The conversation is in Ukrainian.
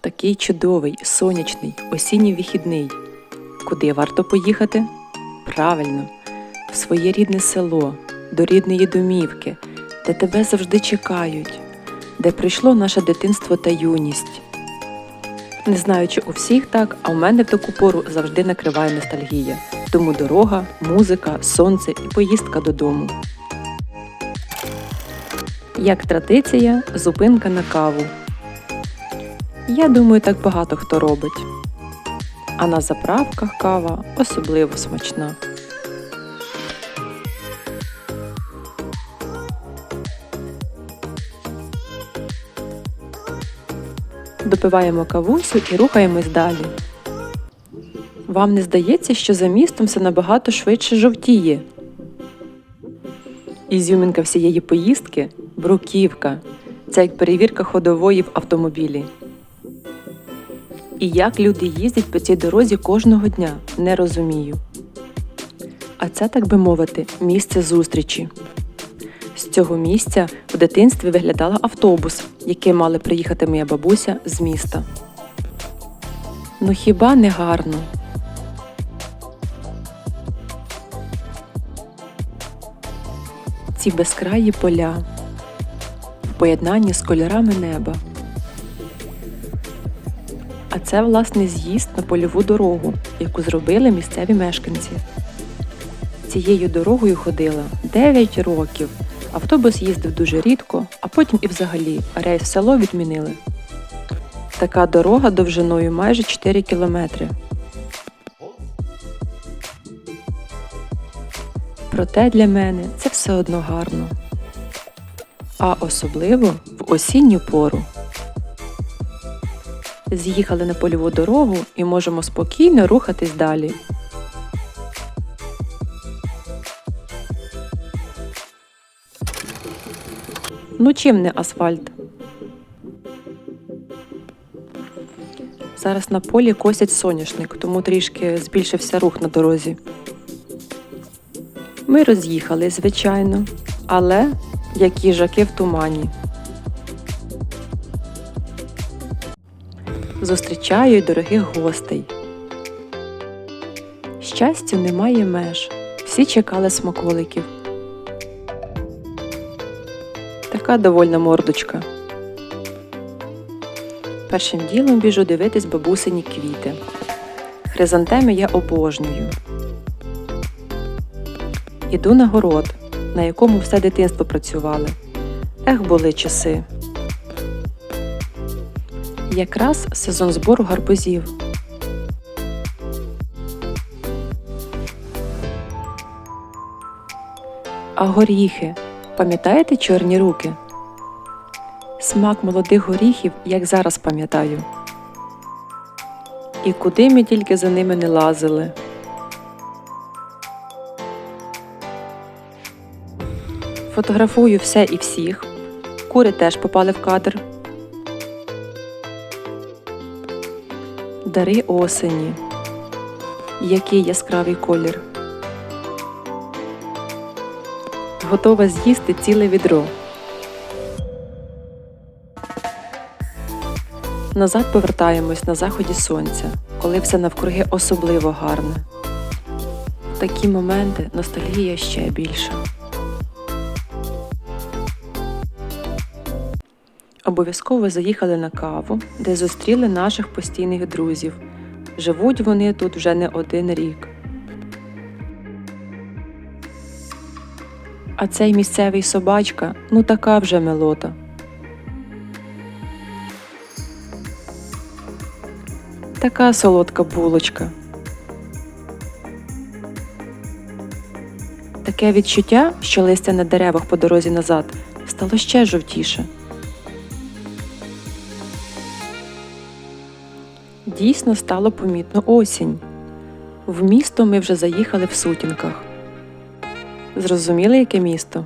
такий чудовий, сонячний, осінній вихідний. Куди варто поїхати? Правильно, в своє рідне село, до рідної домівки, де тебе завжди чекають, де прийшло наше дитинство та юність. Не знаю, чи у всіх так, а у мене в таку пору завжди накриває ностальгія. Тому дорога, музика, сонце і поїздка додому. Як традиція, зупинка на каву. Я думаю, так багато хто робить. А на заправках кава особливо смачна. Допиваємо кавусю і рухаємось далі. Вам не здається, що за містом все набагато швидше жовтіє. Ізюмінка всієї поїздки бруківка. Це як перевірка ходової в автомобілі. І як люди їздять по цій дорозі кожного дня, не розумію. А це, так би мовити, місце зустрічі. З цього місця в дитинстві виглядала автобус, яким мали приїхати моя бабуся з міста. Ну хіба не гарно? Ці безкраї поля в поєднанні з кольорами неба. А це власне з'їзд на польову дорогу, яку зробили місцеві мешканці. Цією дорогою ходила 9 років. Автобус їздив дуже рідко, а потім і взагалі рейс в село відмінили. Така дорога довжиною майже 4 кілометри. Проте для мене це все одно гарно. А особливо в осінню пору. З'їхали на польову дорогу і можемо спокійно рухатись далі. Ну чим не асфальт? Зараз на полі косять соняшник, тому трішки збільшився рух на дорозі. Ми роз'їхали, звичайно, але як їжаки в тумані. Зустрічаю дорогих гостей. Щастю немає меж. Всі чекали смаколиків. Така довольна мордочка. Першим ділом біжу дивитись бабусині квіти. Хризантеми я обожнюю. Іду на город, на якому все дитинство працювали. Ех, були часи. Якраз сезон збору гарбузів. А горіхи. Пам'ятаєте чорні руки? Смак молодих горіхів, як зараз пам'ятаю. І куди ми тільки за ними не лазили. Фотографую все і всіх. Кури теж попали в кадр. Дари осені. Який яскравий колір. Готова з'їсти ціле відро. Назад повертаємось на заході сонця, коли все навкруги особливо гарне. В такі моменти ностальгія ще більша. Обов'язково заїхали на каву, де зустріли наших постійних друзів. Живуть вони тут вже не один рік. А цей місцевий собачка ну така вже мелота. Така солодка булочка. Таке відчуття, що листя на деревах по дорозі назад стало ще жовтіше. Дійсно стало помітно осінь. В місто ми вже заїхали в сутінках. Зрозуміли, яке місто?